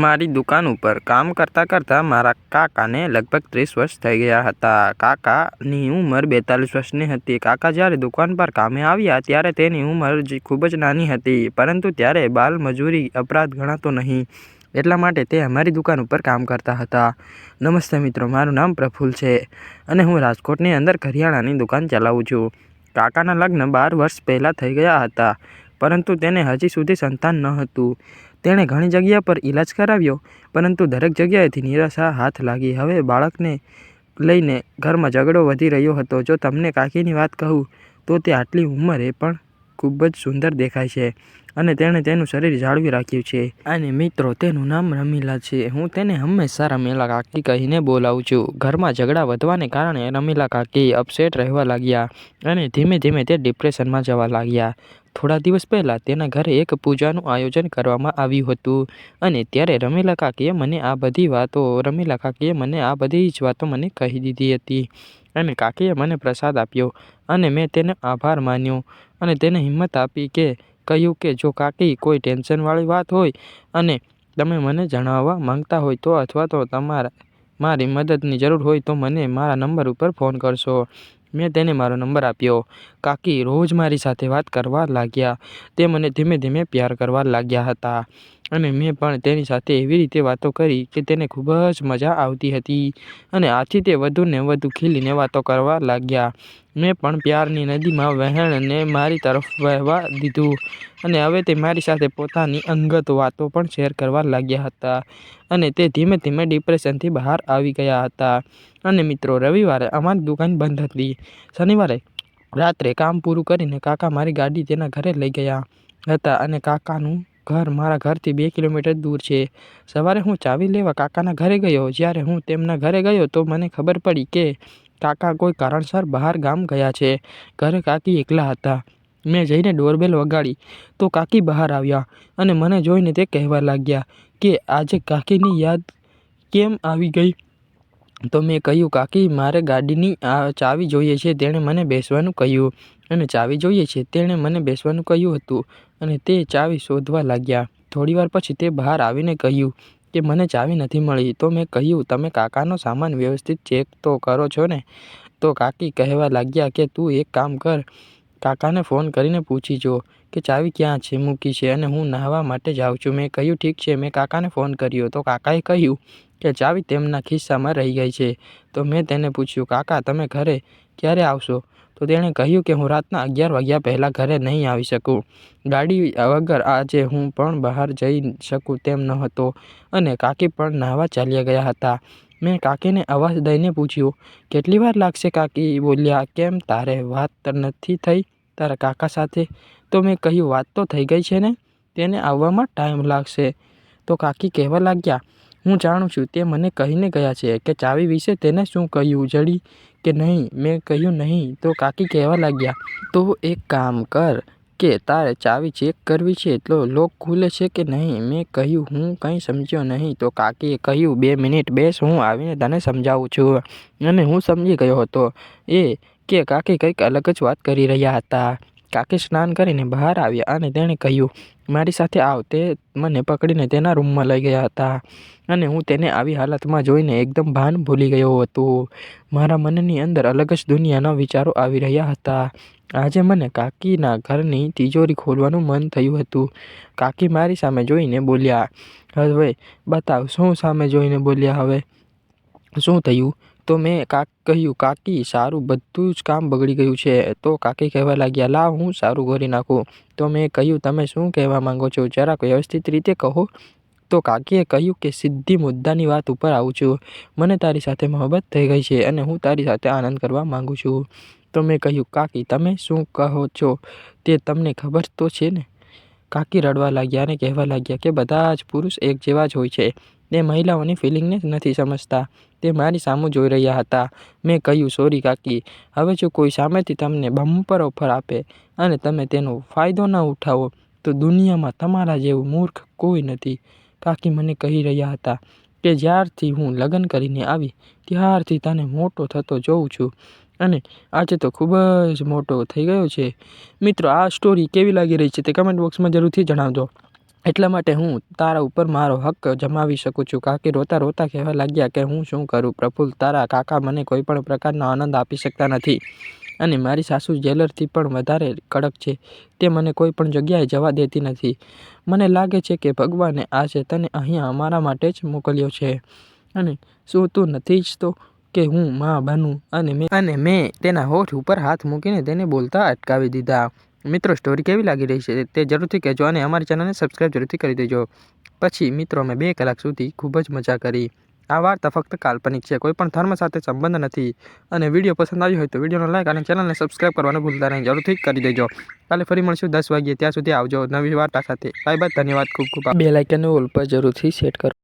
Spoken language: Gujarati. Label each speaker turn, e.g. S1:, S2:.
S1: મારી દુકાન ઉપર કામ કરતાં કરતાં મારા કાકાને લગભગ ત્રીસ વર્ષ થઈ ગયા હતા. કાકાની ઉંમર બેતાલીસ વર્ષની હતી. કાકા જ્યારે દુકાન પર કામે આવ્યા ત્યારે તેની ઉંમર ખૂબ જ નાની હતી, પરંતુ ત્યારે બાલમજૂરી અપરાધ ગણાતો નહીં. એટલા માટે તે અમારી દુકાન ઉપર કામ કરતા હતા. નમસ્તે મિત્રો, મારું નામ પ્રફુલ છે અને હું રાજકોટની અંદર કરિયાણાની દુકાન ચલાવું છું. કાકાના લગ્ન બાર વર્ષ પહેલાં થઈ ગયા હતા, પરંતુ તેને હજી સુધી સંતાન ન હતું. તેણે ઘણી જગ્યા પર ઈલાજ કરાવ્યો, પરંતુ દરેક જગ્યાએથી નિરાશા હાથ લાગી. હવે બાળકને લઈને ઘરમાં ઝઘડો વધી રહ્યો હતો. જો તમને કાકીની વાત કહું, તો તે આટલી ઉંમરે પણ ખૂબ જ સુંદર દેખાય છે અને તેણે તેનું શરીર જાળવી રાખ્યું છે. અને મિત્રો, તેનું નામ રમીલા છે. હું તેને હંમેશા રમીલા કાકી કહીને બોલાવું છું. ઘરમાં ઝઘડા વધવાને કારણે રમીલા કાકી અપસેટ રહેવા લાગ્યા અને ધીમે ધીમે તે ડિપ્રેશનમાં જવા લાગ્યા. થોડા દિવસ પહેલાં તેના ઘરે એક પૂજાનું આયોજન કરવામાં આવ્યું હતું અને ત્યારે રમીલા કાકીએ મને આ બધી વાતો, રમીલા કાકીએ મને આ બધી જ વાતો મને કહી દીધી હતી અને કાકીએ મને પ્રસાદ આપ્યો અને મેં તેને આભાર માન્યો અને તેને હિંમત આપી કે, કહ્યું કે જો કાકી કોઈ ટેન્શનવાળી વાત હોય અને તમે મને જણાવવા માંગતા હોય તો અથવા તો તમારા, મારી મદદની જરૂર હોય તો મને મારા નંબર ઉપર ફોન કરશો. મેં તેને મારો નંબર આપ્યો. કાકી રોજ મારી સાથે વાત કરવા લાગ્યા. તે મને ધીમે ધીમે પ્યાર કરવા લાગ્યા હતા. અને મેં પણ તેની સાથે એવી રીતે વાતો કરી કે તેને ખૂબ જ મજા આવતી હતી અને આથી તે વધુને વધુ ખીલીને વાતો કરવા લાગ્યા. મેં પણ પ્યારની નદીમાં વહેણને મારી તરફ વહેવા દીધું અને હવે તે મારી સાથે પોતાની અંગત વાતો પણ શેર કરવા લાગ્યા હતા અને તે ધીમે ધીમે ડિપ્રેશનથી બહાર આવી ગયા હતા. અને મિત્રો, રવિવારે અમારી દુકાન બંધ હતી. શનિવારે રાત્રે કામ પૂરું કરીને કાકા મારી ગાડી તેના ઘરે લઈ ગયા હતા અને કાકાનું ઘર મારા ઘરથી બે કિલોમીટર દૂર છે. સવારે હું ચાવી લેવા કાકાના ઘરે ગયો. જ્યારે હું તેમના ઘરે ગયો તો મને ખબર પડી કે કાકા કોઈ કારણસર બહાર ગામ ગયા છે. ઘરે કાકી એકલા હતા. મેં જઈને ડોરબેલ વગાડી. તો કાકી બહાર આવ્યા અને મને જોઈને તે કહેવા લાગ્યા કે આજે કાકીની યાદ કેમ આવી ગઈ? તો મેં કહ્યું, કાકી, મારે ગાડીની આ ચાવી જોઈએ છે. તેણે મને બેસવાનું કહ્યું અને ચાવી જોઈએ છે. તેણે મને બેસવાનું કહ્યું હતું. અને તે ચાવી શોધવા લાગ્યા. થોડીવાર પછી તે બહાર આવીને કહ્યું કે, મને ચાવી નથી મળી. તો મેં કહ્યું, તમે કાકાનો સામાન વ્યવસ્થિત ચેક તો કરો છો ને? તો કાકી કહેવા લાગ્યા કે, તું એક કામ કર, કાકાને ફોન કરીને પૂછી જો કે ચાવી ક્યાં છે, મૂકી છે અને હું નહાવા માટે જાઉં છું. મેં કહ્યું, ઠીક છે. મેં કાકાને ફોન કર્યો. તો કાકાએ કહ્યું કે, ચાવી તેમના ખિસ્સામાં રહી ગઈ છે. તો મેં તેને પૂછ્યું, કાકા, તમે ઘરે ક્યારે આવશો? તો તેણે કહ્યું કે હું રાતના અગિયાર વાગ્યા પહેલાં ઘરે નહીં આવી શકું. ગાડી વગર આજે હું પણ બહાર જઈ શકું તેમ ન હતો અને કાકી પણ નાહવા ચાલ્યા ગયા હતા. મેં કાકીને અવાજ દઈને પૂછ્યું, કેટલી વાર લાગશે કાકી? બોલ્યા, કેમ તારે વાત નથી થઈ તારા કાકા સાથે? તો મેં કહ્યું, વાત તો થઈ ગઈ છે ને? તેને આવવામાં ટાઈમ લાગશે. તો કાકી કહેવા લાગ્યા, હું જાણું છું, તે મને કહીને ગયા છે કે ચાવી વિશે તેને શું કહ્યું? જડી કે નહીં? મેં કહ્યું નહીં. તો કાકી કહેવા લાગ્યા, તો એક કામ કર કે તારે ચાવી ચેક કરવી છે તો લોક ખુલે છે કે નહીં મેં કહ્યું, હું કંઈ સમજ્યો નહીં. તો કાકીએ કહ્યું, બે મિનિટ બેસ, હું આવીને તને સમજાવું છું. અને હું સમજી ગયો હતો. એ કે કાકી કંઈક અલગ જ વાત કરી રહ્યા હતા. કાકી સ્નાન કરીને બહાર આવ્યા અને તેણે કહ્યું, મારી સાથે આવ. તે મને પકડીને તેના રૂમમાં લઈ ગયા હતા અને હું તેને આવી હાલતમાં જોઈને એકદમ ભાન ભૂલી ગયો હતો. મારા મનની અંદર અલગ જ દુનિયાના વિચારો આવી રહ્યા હતા. આજે મને કાકીના ઘરની તિજોરી ખોલવાનું મન થયું હતું. કાકી મારી સામે જોઈને બોલ્યા, હવે બતાવ, શું સામે જોઈને બોલ્યા હવે? શું થયું? તો મેં કાક કહ્યું, કાકી, સારું, બધું જ કામ બગડી ગયું છે. તો કાકી કહેવા લાગ્યા, લા, હું સારું કરી નાખું. તો મેં કહ્યું, તમે શું કહેવા માંગો છો? જરાક વ્યવસ્થિત રીતે કહો. તો કાકીએ કહ્યું કે, સીધી મુદ્દાની વાત ઉપર આવું છું. મને તારી સાથે મોહબ્બત થઈ ગઈ છે અને હું તારી સાથે આનંદ કરવા માગું છું. તો મેં કહ્યું, કાકી, તમે શું કહો છો? તે તમને ખબર તો છે ને? કાકી રડવા લાગ્યા અને કહેવા લાગ્યા કે, બધા જ પુરુષ એક જેવા જ હોય છે. તે મહિલાઓની ફિલિંગને નથી સમજતા. તે મારી સામું જોઈ રહ્યા હતા. મેં કહ્યું સોરી કાકી, હવે જો કોઈ સામેથી તમને બમ્પર ઓફર આપે અને તમે તેનો ફાયદો ન ઉઠાવો, તો દુનિયામાં તમારા જેવું મૂર્ખ કોઈ નથી. કાકી મને કહી રહ્યા હતા કે જ્યારથી હું લગ્ન કરીને આવી, ત્યારથી તને મોટો થતો જોઉં છું. અને આજે તો ખૂબ જ મોટો થઈ ગયો છે. મિત્રો, આ સ્ટોરી કેવી લાગી રહી છે તે કમેન્ટ બોક્સમાં જરૂરથી જણાવજો. એટલા માટે હું તારા ઉપર મારો હક જમાવી શકું છું. કાકી રોતા રોતા કહેવા લાગ્યા કે હું શું કરું? પ્રફુલ્લ તારા કાકા મને કોઈ પણ પ્રકારનો આનંદ આપી શકતા નથી અને મારી સાસુ જેલરથી પણ વધારે કડક છે. તે મને કોઈ પણ જગ્યાએ જવા દેતી નથી. મને લાગે છે કે ભગવાને આ તને અહીંયા અમારા માટે જ મોકલ્યો છે. અને શું તું નથી ઈચ્છતો કે હું માં બનું? અને મેં અને મેં તેના હોઠ ઉપર હાથ મૂકીને તેને બોલતા અટકાવી દીધા. મિત્રો સ્ટોરી કેવી લાગી રહી છે તે જરૂરથી કહેજો અને અમારી ચેનલને સબસ્ક્રાઈબ જરૂરથી કરી દેજો. પછી, મિત્રો, અમે બે કલાક સુધી ખૂબ જ મજા કરી. આ વાર્તા ફક્ત કાલ્પનિક છે, કોઈ પણ ધર્મ સાથે સંબંધ નથી. અને વીડિયો પસંદ આવ્યો હોય તો વિડીયોનો લાઈક અને ચેનલને સબસ્ક્રાઈબ કરવાનું ભૂલતા નહીં, જરૂરથી કરી દેજો. કાલે ફરી મળશું દસ વાગ્યે, ત્યાં સુધી આવજો નવી વાર્તા સાથે. બાય બાય, ધન્યવાદ, ખૂબ ખૂબ બે લાઇકનું ઓલ પર જરૂરથી સેટ કરો.